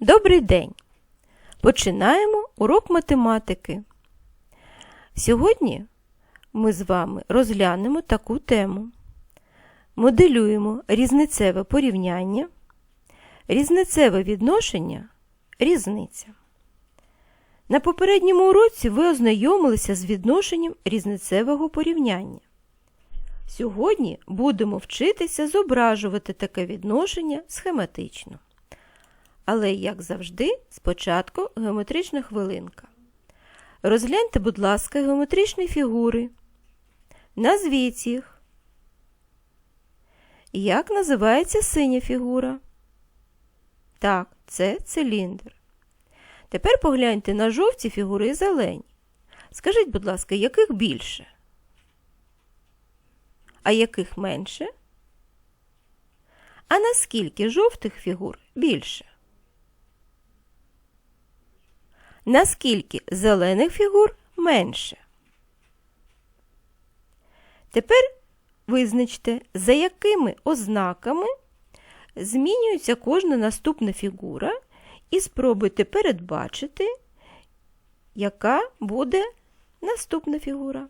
Добрий день! Починаємо урок математики. Сьогодні ми з вами розглянемо таку тему. Моделюємо різницеве порівняння, різницеве відношення, різниця. На попередньому уроці ви ознайомилися з відношенням різницевого порівняння. Сьогодні будемо вчитися зображувати таке відношення схематично. Але, як завжди, спочатку геометрична хвилинка. Розгляньте, будь ласка, геометричні фігури. Назвіть їх. Як називається синя фігура? Так, це циліндр. Тепер погляньте на жовті фігури і зелені. Скажіть, будь ласка, яких більше? А яких менше? А наскільки жовтих фігур більше? Наскільки зелених фігур менше? Тепер визначте, за якими ознаками змінюється кожна наступна фігура, і спробуйте передбачити, яка буде наступна фігура.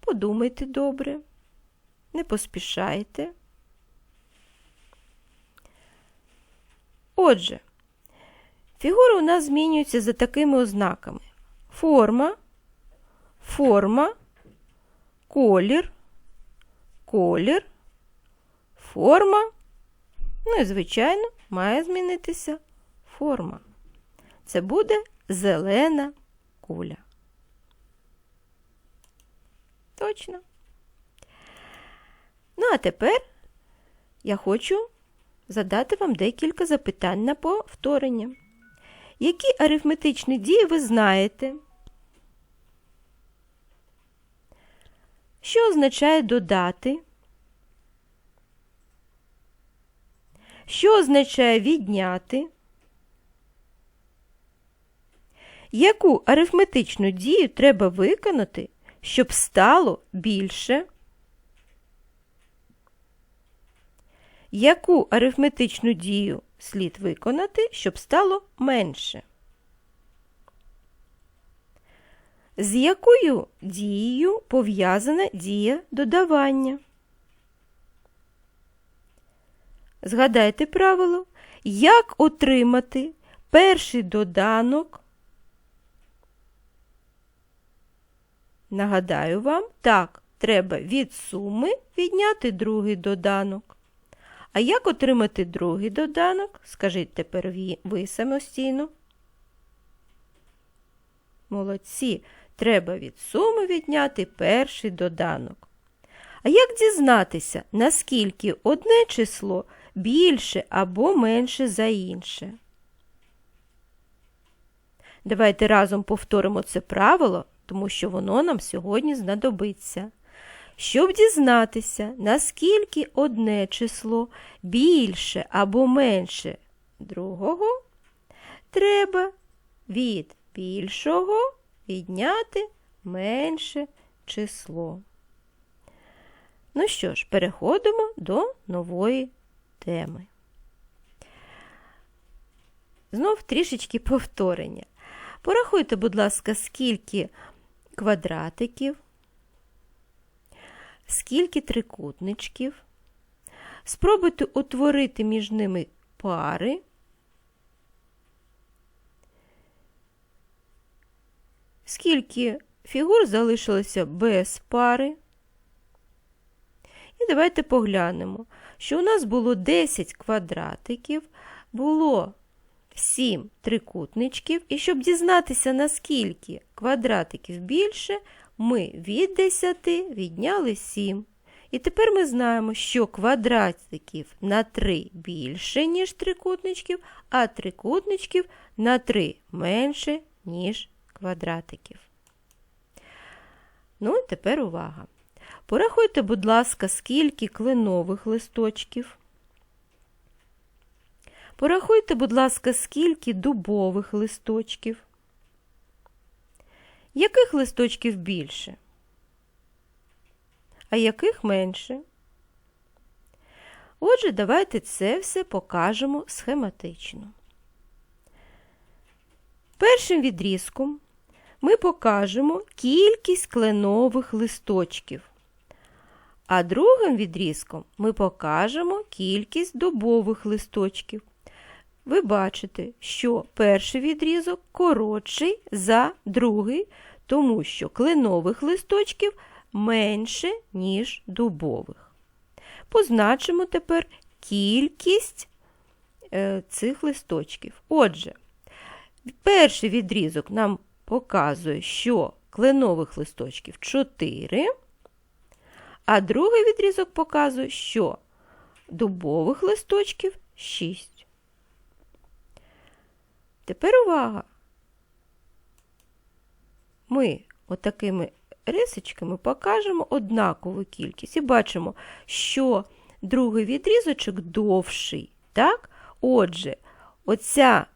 Подумайте добре, не поспішайте. Отже, фігури у нас змінюються за такими ознаками: форма, форма, колір, колір, форма. Ну і, звичайно, має змінитися форма. Це буде зелена куля. Точно. Ну, а тепер я хочу задати вам декілька запитань на повторення. Які арифметичні дії ви знаєте? Що означає додати? Що означає відняти? Яку арифметичну дію треба виконати, щоб стало більше? Яку арифметичну дію слід виконати, щоб стало менше? З якою дією пов'язана дія додавання? Згадайте правило, як отримати перший доданок. Нагадаю вам, так, треба від суми відняти другий доданок. А як отримати другий доданок? Скажіть тепер ви самостійно. Молодці, треба від суми відняти перший доданок. А як дізнатися, наскільки одне число більше або менше за інше? Давайте разом повторимо це правило, тому що воно нам сьогодні знадобиться. Щоб дізнатися, наскільки одне число більше або менше другого, треба від більшого відняти менше число. Ну що ж, переходимо до нової теми. Знов трішечки повторення. Порахуйте, будь ласка, скільки квадратиків, скільки трикутничків. Спробуйте утворити між ними пари. Скільки фігур залишилося без пари. І давайте поглянемо, що у нас було 10 квадратиків, було 7 трикутничків, і щоб дізнатися, наскільки квадратиків більше, ми від 10 відняли 7. І тепер ми знаємо, що квадратиків на 3 більше, ніж трикутничків, а трикутничків на 3 менше, ніж квадратиків. Ну, тепер увага. Порахуйте, будь ласка, скільки кленових листочків. Порахуйте, будь ласка, скільки дубових листочків. Яких листочків більше? А яких менше? Отже, давайте це все покажемо схематично. Першим відрізком ми покажемо кількість кленових листочків, а другим відрізком ми покажемо кількість дубових листочків. Ви бачите, що перший відрізок коротший за другий, тому що кленових листочків менше, ніж дубових. Позначимо тепер кількість е, цих листочків. Отже, перший відрізок нам показує, що кленових листочків 4, а другий відрізок показує, що дубових листочків 6. Тепер увага. Ми отакими рисочками покажемо однакову кількість і бачимо, що другий відрізочок довший. Так? Отже, оця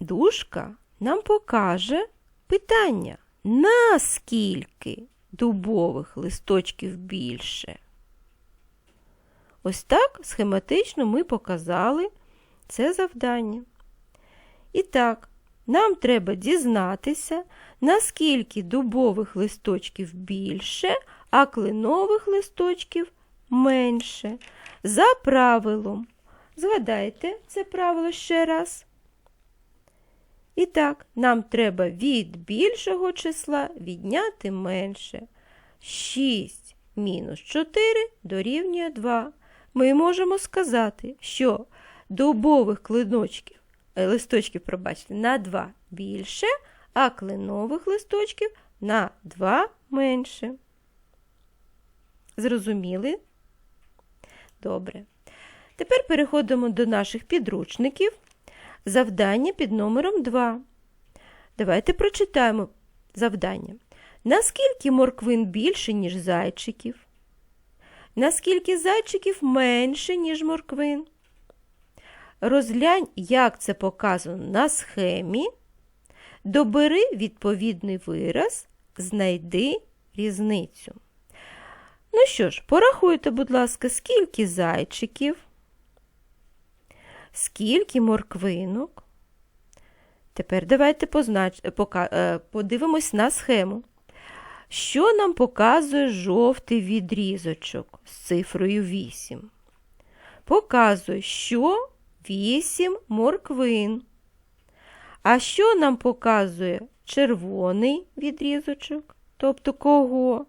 дужка нам покаже питання, наскільки дубових листочків більше. Ось так схематично ми показали це завдання. І так, нам треба дізнатися, наскільки дубових листочків більше, а кленових листочків менше. За правилом. Згадайте це правило ще раз. І так, нам треба від більшого числа відняти менше. 6 мінус 4 дорівнює 2. Ми можемо сказати, що дубових клиночків, листочків, пробачте, на 2 більше, а кленових листочків на 2 менше. Зрозуміли? Добре. Тепер переходимо до наших підручників. Завдання під номером 2. Давайте прочитаємо завдання. Наскільки морквин більше, ніж зайчиків? Наскільки зайчиків менше, ніж морквин? Розглянь, як це показано на схемі. Добери відповідний вираз, знайди різницю. Ну що ж, порахуйте, будь ласка, скільки зайчиків, скільки морквинок. Тепер давайте познач... пока... Е, подивимось на схему. Що нам показує жовтий відрізочок з цифрою 8? Показує, що 8 морквин. А що нам показує червоний відрізочок? Тобто кого?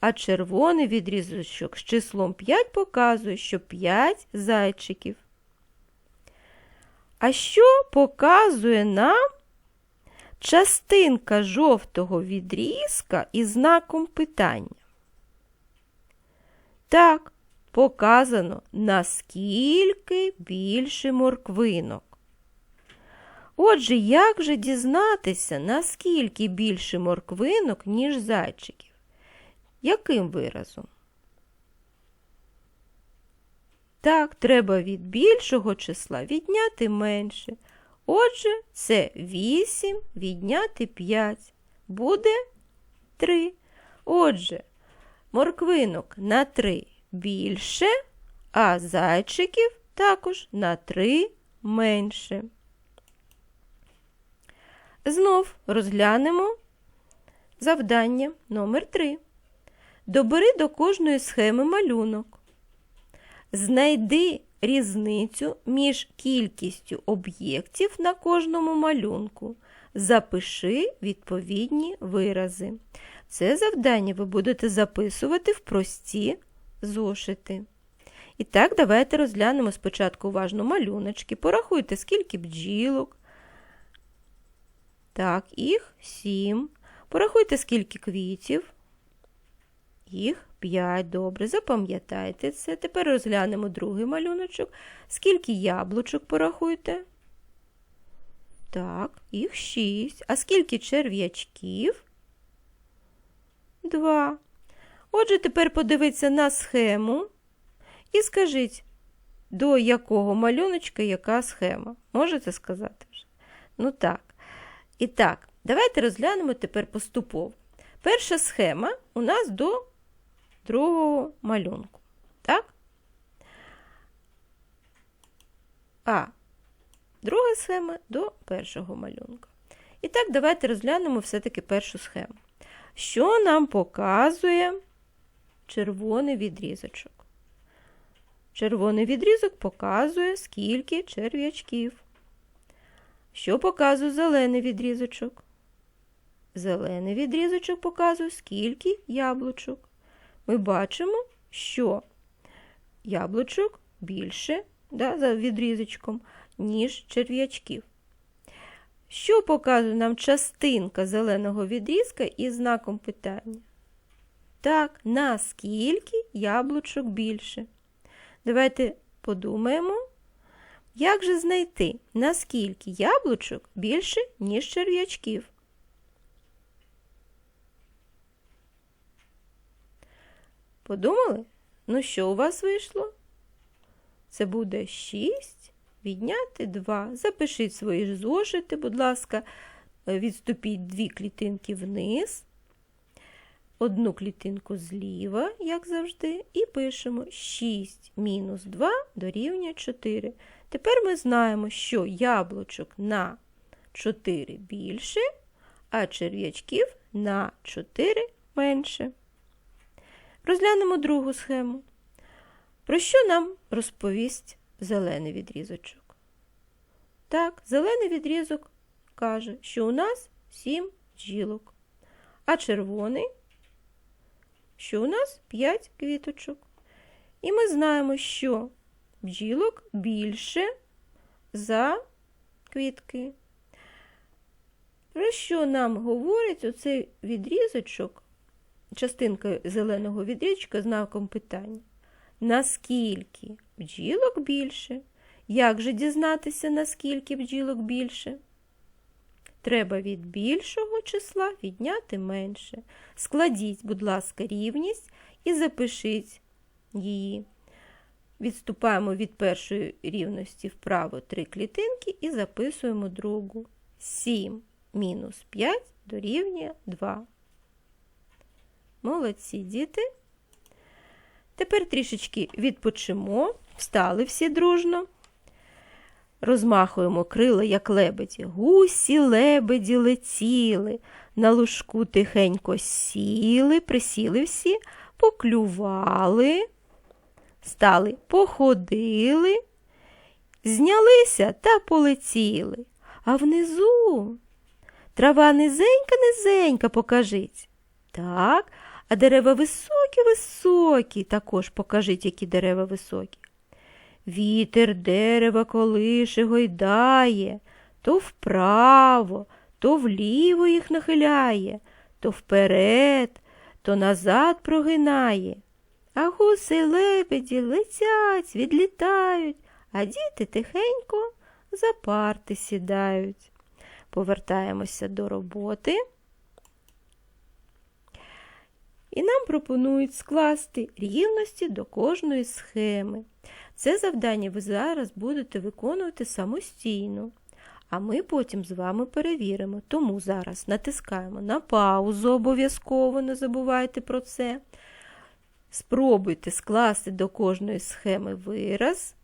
А червоний відрізочок з числом 5 показує, що 5 зайчиків. А що показує нам частинка жовтого відрізка із знаком питання? Так, показано, наскільки більше морквинок. Отже, як же дізнатися, наскільки більше морквинок, ніж зайчиків? Яким виразом? Так, треба від більшого числа відняти менше. Отже, це 8 відняти 5. Буде 3. Отже, морквинок на 3 більше, а зайчиків також на 3 менше. Знов розглянемо завдання номер 3 Добери до кожної схеми малюнок. Знайди різницю між кількістю об'єктів на кожному малюнку. Запиши відповідні вирази. Це завдання ви будете записувати в прості зошити. І так, давайте розглянемо спочатку уважно малюночки. Порахуйте, скільки бджілок. Так, їх сім. Порахуйте, скільки квітів. Їх 5. Добре, запам'ятайте це. Тепер розглянемо другий малюночок. Скільки яблучок порахуйте? Так, їх 6. А скільки черв'ячків? 2. Отже, тепер подивіться на схему і скажіть, до якого малюночка яка схема. Можете сказати вже? Ну так. І так, давайте розглянемо тепер поступово. Перша схема у нас до другого малюнку. Так? а друга схема до першого малюнка. І так, давайте розглянемо все-таки першу схему. Що нам показує червоний відрізочок? Червоний відрізок показує, скільки черв'ячків. Що показує зелений відрізочок? Зелений відрізочок показує, скільки яблучок. Ми бачимо, що яблучок більше да, за відрізочком, ніж черв'ячків. Що показує нам частинка зеленого відрізка із знаком питання? Так, наскільки яблучок більше? Давайте подумаємо, як же знайти, наскільки яблучок більше, ніж черв'ячків. Подумали? Ну що у вас вийшло? Це буде 6 відняти 2. Запишіть свої зошити, будь ласка, відступіть дві клітинки вниз, одну клітинку зліва, як завжди, і пишемо 6 мінус 2 дорівнює 4. Тепер ми знаємо, що яблучок на 4 більше, а черв'ячків на 4 менше. Розглянемо другу схему. Про що нам розповість зелений відрізочок? Так, зелений відрізок каже, що у нас 7 бджілок, а червоний, що у нас 5 квіточок. І ми знаємо, що бджілок більше за квітки. Про що нам говорить оцей відрізочок, частинка зеленого відрізочка знаком питання? Наскільки бджілок більше? Як же дізнатися, наскільки бджілок більше? Треба від більшого числа відняти менше. Складіть, будь ласка, рівність і запишіть її. Відступаємо від першої рівності вправо три клітинки і записуємо другу. 7 мінус 5 дорівнює 2. Молодці діти. Тепер трішечки відпочимо, встали всі дружно. Розмахуємо крила, як лебеді. Гусі лебеді летіли, на лужку тихенько сіли, присіли всі, поклювали, стали, походили, знялися та полетіли. А внизу трава низенька-низенька покажіть. Так, а дерева високі-високі, також покажіть, які дерева високі. Вітер дерева колише гойдає, то вправо, то вліво їх нахиляє, то вперед, то назад прогинає. А гуси лебеді летять, відлітають, а діти тихенько за парти сідають. Повертаємося до роботи. І нам пропонують скласти рівності до кожної схеми. Це завдання ви зараз будете виконувати самостійно. А ми потім з вами перевіримо. Тому зараз натискаємо на паузу обов'язково, не забувайте про це. Спробуйте скласти до кожної схеми вираз,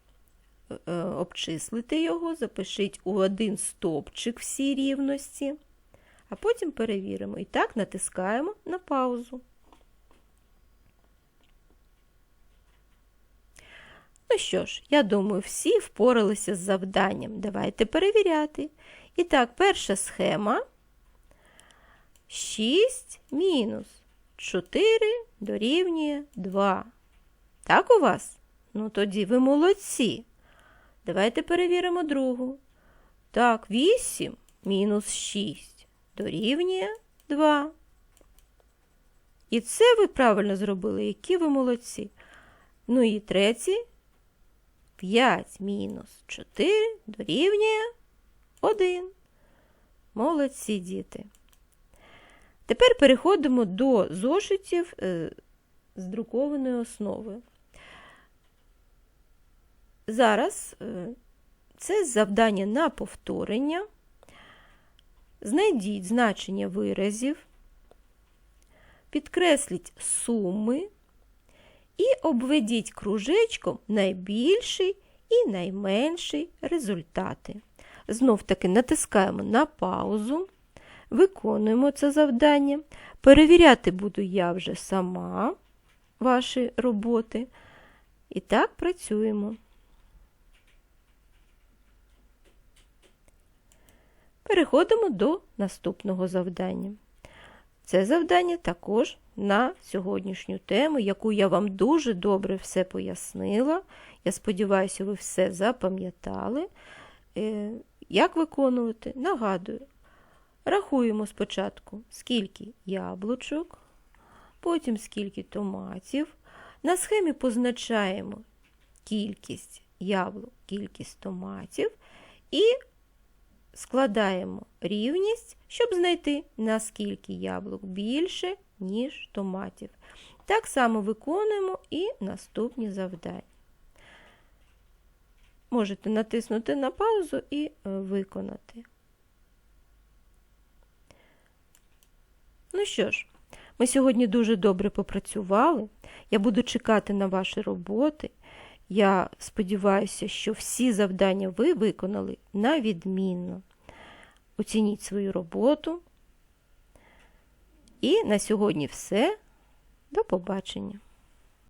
е, обчислити його, запишіть у один стопчик всі рівності, а потім перевіримо. І так натискаємо на паузу. Ну що ж, я думаю, всі впоралися з завданням. Давайте перевіряти. І так, перша схема 6 мінус 4 дорівнює 2. Так у вас? Ну, тоді ви молодці. Давайте перевіримо другу. Так, 8 мінус 6 дорівнює 2. І це ви правильно зробили, які ви молодці. Ну і третій 5 мінус 4 дорівнює 1. Молодці діти. Тепер переходимо до зошитів е, з друкованою основою. Зараз е, це завдання на повторення. Знайдіть значення виразів, підкресліть суми і обведіть кружечком найбільший і найменший результати. Знов таки натискаємо на паузу, виконуємо це завдання. Перевіряти буду я вже сама ваші роботи. І так працюємо. Переходимо до наступного завдання. Це завдання також на сьогоднішню тему, яку я вам дуже добре все пояснила. Я сподіваюся, ви все запам'ятали. Е, Як виконувати? Нагадую, рахуємо спочатку, скільки яблучок, потім скільки томатів. На схемі позначаємо кількість яблук, кількість томатів і складаємо рівність, щоб знайти, наскільки яблук більше, ніж томатів. Так само виконуємо і наступні завдання. Можете натиснути на паузу і е, виконати. Ну що ж, ми сьогодні дуже добре попрацювали. Я буду чекати на ваші роботи. Я сподіваюся, що всі завдання ви виконали на відмінно. Оцініть свою роботу. І на сьогодні все. До побачення!